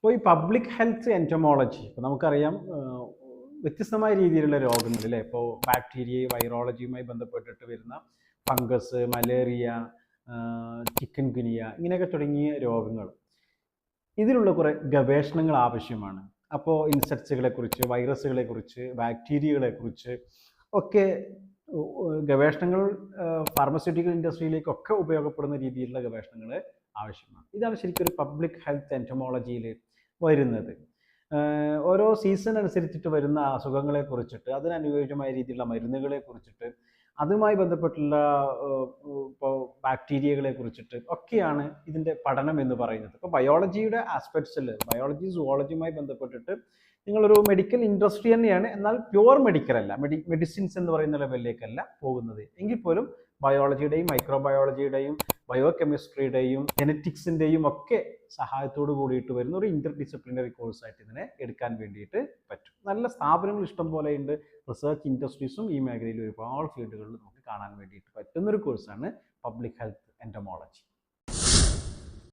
ഇപ്പോൾ ഈ public health entomology ഇപ്പോൾ നമുക്കറിയാം വ്യത്യസ്തമായ രീതിയിലുള്ള രോഗങ്ങൾ അല്ലേ ഇപ്പോൾ ബാക്ടീരിയ വൈറോളജിയുമായി ബന്ധപ്പെട്ടിട്ട് വരുന്ന ഫംഗസ് മലേറിയ ചിക്കൻ ഗുനിയ ഇങ്ങനെയൊക്കെ തുടങ്ങിയ രോഗങ്ങൾ. ഇതിലുള്ള കുറേ ഗവേഷണങ്ങൾ ആവശ്യമാണ്. അപ്പോൾ ഇൻസെക്ട്സുകളെ കുറിച്ച് വൈറസുകളെ കുറിച്ച് ബാക്ടീരിയകളെ കുറിച്ച് ഒക്കെ ഗവേഷണങ്ങൾ ഫാർമസ്യൂട്ടിക്കൽ ഇൻഡസ്ട്രിയിലേക്കൊക്കെ ഉപയോഗപ്പെടുന്ന രീതിയിലുള്ള ഗവേഷണങ്ങൾ ആവശ്യമാണ്. ഇതാണ് ശരിക്കും ഒരു പബ്ലിക് ഹെൽത്ത് എന്റമോളജിയിൽ വരുന്നത്. ഓരോ സീസൺ അനുസരിച്ചിട്ട് വരുന്ന അസുഖങ്ങളെ കുറിച്ചിട്ട് അതിനനുയോജ്യമായ രീതിയിലുള്ള മരുന്നുകളെ കുറിച്ചിട്ട് അതുമായി ബന്ധപ്പെട്ടുള്ള ഇപ്പോൾ ബാക്ടീരിയകളെ കുറിച്ചിട്ട് ഒക്കെയാണ് ഇതിന്റെ പഠനം എന്ന് പറയുന്നത്. ഇപ്പോൾ ബയോളജിയുടെ ആസ്പെക്ട്സിൽ ബയോളജി സുവോളജിയുമായി ബന്ധപ്പെട്ടിട്ട് നിങ്ങളൊരു മെഡിക്കൽ ഇൻഡസ്ട്രി തന്നെയാണ് എന്നാൽ പ്യുവർ മെഡിക്കൽ അല്ല മെഡി മെഡിസിൻസ് എന്ന് പറയുന്ന ലെവലിലേക്കല്ല പോകുന്നത്. എങ്കിൽ പോലും ബയോളജിയുടെയും മൈക്രോബയോളജിയുടെയും ബയോ കെമിസ്ട്രിയുടെയും ജനറ്റിക്സിന്റെയും ഒക്കെ സഹായത്തോട് കൂടിയിട്ട് വരുന്ന ഒരു ഇന്റർ ഡിസിപ്ലിനറി കോഴ്സായിട്ട് ഇതിനെ എടുക്കാൻ വേണ്ടിയിട്ട് പറ്റും. നല്ല സ്ഥാപനങ്ങൾ ഇഷ്ടം ഉണ്ട്. റിസർച്ച് ഇൻഡസ്ട്രീസും ഈ മേഖലയിൽ ഒരുപാട് ഫീൽഡുകളിൽ നമുക്ക് കാണാൻ വേണ്ടിയിട്ട് പറ്റുന്ന ഒരു കോഴ്സാണ് പബ്ലിക് ഹെൽത്ത് എന്റമോളജി